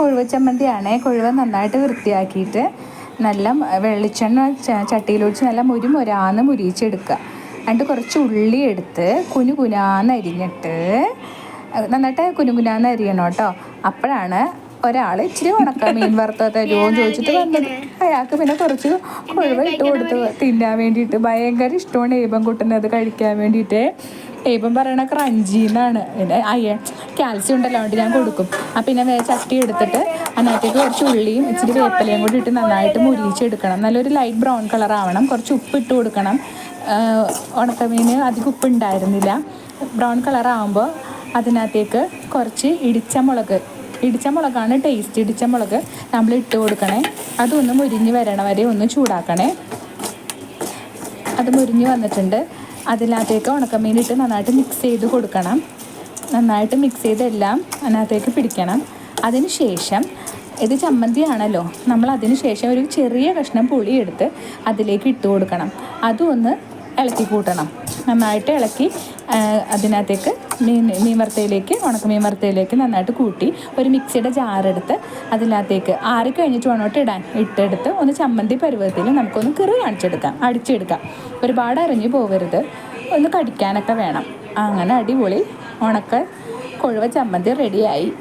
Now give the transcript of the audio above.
കൊഴുവ ചമ്മന്തിയാണ്. കൊഴുവ നന്നായിട്ട് വൃത്തിയാക്കിയിട്ട് നല്ല വെളിച്ചെണ്ണ ചട്ടിയിലൊഴിച്ച് നല്ല മുരുമൊരാന്ന് മുരിയിച്ചെടുക്കുക. എന്നിട്ട് കുറച്ച് ഉള്ളി എടുത്ത് കുനു കുനാന്ന് അരിഞ്ഞിട്ട് നന്നായിട്ട് കുനു കുനാന്ന് അരിയണം കേട്ടോ. അപ്പോഴാണ് ഒരാൾ ഇച്ചിരി ഉണക്ക മീൻ വറുത്ത തരുമോ എന്ന് ചോദിച്ചിട്ട് വന്നത്. അയാൾക്ക് പിന്നെ കുറച്ച് കൊഴുവ ഇട്ട് കൊടുത്ത് തിന്നാൻ വേണ്ടിയിട്ട് ഭയങ്കര ഇഷ്ടമാണ് ഏബം കൂട്ടുന്നത് കഴിക്കാൻ വേണ്ടിയിട്ട്. ഏബം പറയണ ക്രഞ്ചി എന്നാണ് പിന്നെ അയ്യ കാൽസ്യം ഉണ്ടല്ലോ അതുകൊണ്ട് ഞാൻ കൊടുക്കും. അപ്പം പിന്നെ വേ ചട്ടി എടുത്തിട്ട് അതിനകത്തേക്ക് കുറച്ച് ഉള്ളിയും ഇച്ചിരി വേപ്പിലയും കൂടി ഇട്ട് നന്നായിട്ട് മുരിച്ചെടുക്കണം നല്ലൊരു ലൈറ്റ് ബ്രൗൺ കളർ ആവണം. കുറച്ച് ഉപ്പ് ഇട്ട് കൊടുക്കണം. ഉണക്കമീന് അധികം ഉപ്പ് ഉണ്ടായിരുന്നില്ല. ബ്രൗൺ കളർ ആകുമ്പോൾ അതിനകത്തേക്ക് കുറച്ച് ഇടിച്ച മുളക്. ഇടിച്ച മുളകാണ് ടേസ്റ്റ് ഇടിച്ച മുളക് നമ്മൾ ഇട്ട് കൊടുക്കണേ. അതൊന്ന് മുരിഞ്ഞ് വരണ വരെ ഒന്ന് ചൂടാക്കണേ. അത് മുരിഞ്ഞ് വന്നിട്ടുണ്ട്. അതിനകത്തേക്ക് ഉണക്കമീൻ ഇട്ട് നന്നായിട്ട് മിക്സ് ചെയ്ത് കൊടുക്കണം. നന്നായിട്ട് മിക്സ് ചെയ്തെല്ലാം അതിനകത്തേക്ക് പിടിക്കണം. അതിന് ശേഷം ഇത് ചമ്മന്തിയാണല്ലോ. നമ്മൾ അതിന് ശേഷം ഒരു ചെറിയ കഷ്ണം പുളി എടുത്ത് അതിലേക്ക് ഇട്ട് കൊടുക്കണം. അതും ഒന്ന് ഇളക്കി കൂട്ടണം. നന്നായിട്ട് ഇളക്കി അതിനകത്തേക്ക് മീൻ മീൻ വറുത്തയിലേക്ക് ഉണക്ക മീൻ വറുത്തയിലേക്ക് നന്നായിട്ട് കൂട്ടി ഒരു മിക്സിയുടെ ജാറെടുത്ത് അതിനകത്തേക്ക് ആറി കഴിഞ്ഞിട്ട് വേണോട്ട് ഇടാൻ. ഇട്ടെടുത്ത് ഒന്ന് ചമ്മന്തി പരുവത്തിൽ നമുക്കൊന്ന് കിറി കാണിച്ചെടുക്കാം അടിച്ചെടുക്കാം. ഒരുപാട് അരഞ്ഞു പോകരുത് ഒന്ന് കടിക്കാനൊക്കെ വേണം. അങ്ങനെ അടിപൊളി ഉണക്ക കൊഴുവ ചമ്മന്തി റെഡിയായി